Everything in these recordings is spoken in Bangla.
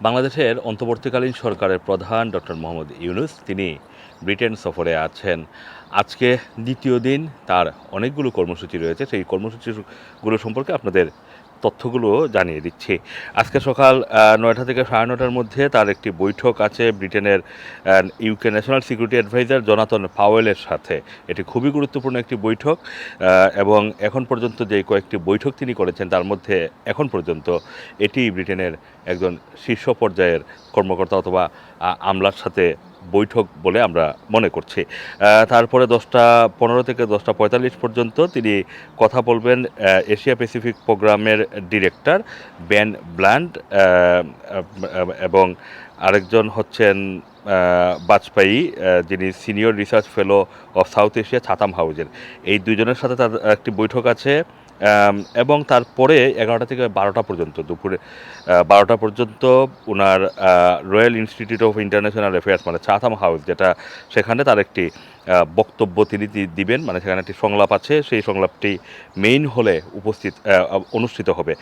বাংলাদেশের অন্তর্বর্তীকালীন সরকারের প্রধান ডক্টর মোহাম্মদ ইউনুস, তিনি ব্রিটেন সফরে আছেন। আজকে দ্বিতীয় দিন তার অনেকগুলো কর্মসূচি রয়েছে। সেই কর্মসূচিগুলো সম্পর্কে আপনাদের তথ্যগুলো জানিয়ে দিচ্ছি। আজকে সকাল নয়টা থেকে সাড়ে নটার মধ্যে তার একটি বৈঠক আছে ব্রিটেনের UK national security adviser Jonathan পাওয়েলের সাথে। এটি খুবই গুরুত্বপূর্ণ একটি বৈঠক এবং এখন পর্যন্ত যে কয়েকটি বৈঠক তিনি করেছেন তার মধ্যে এখন পর্যন্ত এটি ব্রিটেনের একজন শীর্ষ পর্যায়ের কর্মকর্তা অথবা আমলার সাথে বৈঠক বলে আমরা মনে করছি। তারপরে দশটা পনেরো থেকে দশটা পঁয়তাল্লিশ পর্যন্ত তিনি কথা বলবেন এশিয়া প্যাসিফিক প্রোগ্রামের ডিরেক্টর বেন ব্ল্যান্ড এবং আরেকজন হচ্ছেন বাজপেয়ী যিনি senior research fellow of South Asia Chatham হাউজের। এই দুজনের সাথে তার একটি বৈঠক আছে। এবং তারপরে এগারোটা থেকে বারোটা পর্যন্ত দুপুরে বারোটা পর্যন্ত ওনার Royal Institute of International Affairs মানে চাথাম হাউস, যেটা সেখানে তার একটি বক্তব্য তিনি দিবেন মানে সেখানে একটি সংলাপ আছে, সেই সংলাপটি মেইন হলে উপস্থিত অনুষ্ঠিত হবে।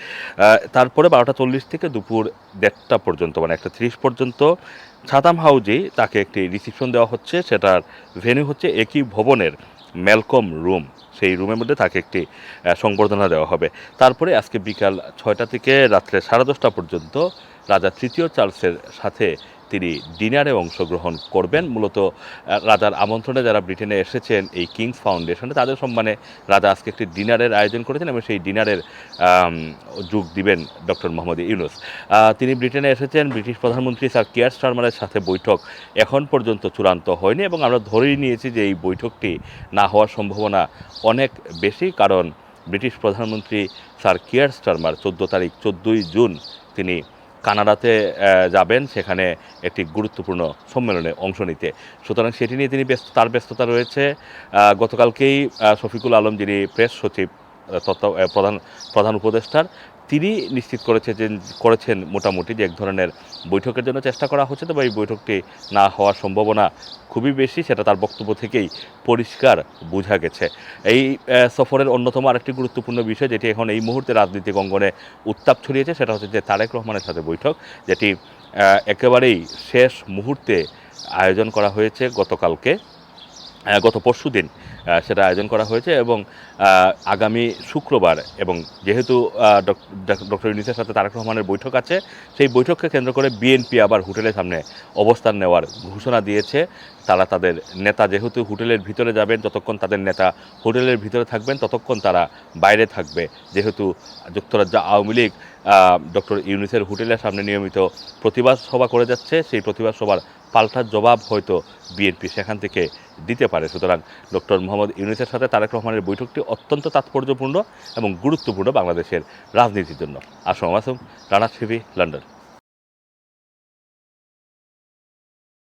তারপরে বারোটা চল্লিশ থেকে দুপুর দেড়টা পর্যন্ত মানে একটা ত্রিশ পর্যন্ত ছাতাম হাউজেই তাকে একটি রিসিপশন দেওয়া হচ্ছে, সেটার ভেন্যু হচ্ছে একই ভবনের ম্যালকম রুম সেই রুমের মধ্যে তাকে একটি সংবর্ধনা দেওয়া হবে। তারপরে আজকে বিকাল ছয়টা থেকে রাত্রে সাড়ে দশটা পর্যন্ত রাজা তৃতীয় চার্লসের সাথে তিনি ডিনারে অংশগ্রহণ করবেন। মূলত রাজার আমন্ত্রণে যারা ব্রিটেনে এসেছেন এই কিংস ফাউন্ডেশনে, তাদের সম্মানে রাজা আজকে একটি ডিনারের আয়োজন করেছেন এবং সেই ডিনারের যোগ দিবেন ডক্টর মোহাম্মদ ইউনুস। তিনি ব্রিটেনে এসেছেন, ব্রিটিশ প্রধানমন্ত্রী স্যার কিয়ার স্টারমারের সাথে বৈঠক এখন পর্যন্ত চূড়ান্ত হয়নি এবং আমরা ধরেই নিয়েছি যে এই বৈঠকটি না হওয়ার সম্ভাবনা অনেক বেশি, কারণ ব্রিটিশ প্রধানমন্ত্রী স্যার কিয়ার স্টারমার চোদ্দ তারিখ, চোদ্দোই জুন তিনি কানাডাতে যাবেন। সেখানে একটি গুরুত্বপূর্ণ সম্মেলনে অংশ নিতে। সুতরাং সেটি নিয়ে তিনি ব্যস্ত, তার ব্যস্ততা রয়েছে। গতকালকেই শফিকুল আলম যিনি প্রেস সচিব তত্ত্ব প্রধান প্রধান উপদেষ্টার তিনি নিশ্চিত করেছে যে, করেছেন মোটামুটি যে এক ধরনের বৈঠকের জন্য চেষ্টা করা হচ্ছে। তবে এই বৈঠকটি না হওয়ার সম্ভাবনা খুবই বেশি, সেটা তার বক্তব্য থেকেই পরিষ্কার বোঝা গেছে। এই সফরের অন্যতম আরেকটি গুরুত্বপূর্ণ বিষয় যেটি এখন এই মুহূর্তে রাজনৈতিক অঙ্গনে উত্তাপ ছড়িয়েছে, সেটা হচ্ছে যে তারেক রহমানের সাথে বৈঠক, যেটি একেবারেই শেষ মুহূর্তে আয়োজন করা হয়েছে গতকালকে গত পরশু দিন সেটা আয়োজন করা হয়েছে এবং আগামী শুক্রবার এবং যেহেতু ডক্টর ইউনিসের সাথে তারেক রহমানের বৈঠক আছে, সেই বৈঠককে কেন্দ্র করে বিএনপি আবার হোটেলের সামনে অবস্থান নেওয়ার ঘোষণা দিয়েছে। তারা তাদের নেতা যেহেতু হোটেলের ভিতরে যাবেন, যতক্ষণ তাদের নেতা হোটেলের ভিতরে থাকবেন, ততক্ষণ তারা বাইরে থাকবে। যেহেতু যুক্তরাজ্য আওয়ামী লীগ ডক্টর ইউনিসের হোটেলের সামনে নিয়মিত প্রতিবাদ সভা করে যাচ্ছে, সেই প্রতিবাদ সভার পাল্টা জবাব হয়তো বিএনপি সেখান থেকে দিতে পারে। সুতরাং ডক্টর মোহাম্মদ ইউনিসের সাথে তারেক রহমানের বৈঠকটি অত্যন্ত তাৎপর্যপূর্ণ এবং গুরুত্বপূর্ণ বাংলাদেশের রাজনীতির জন্য। Assam Assam Rana TV, London.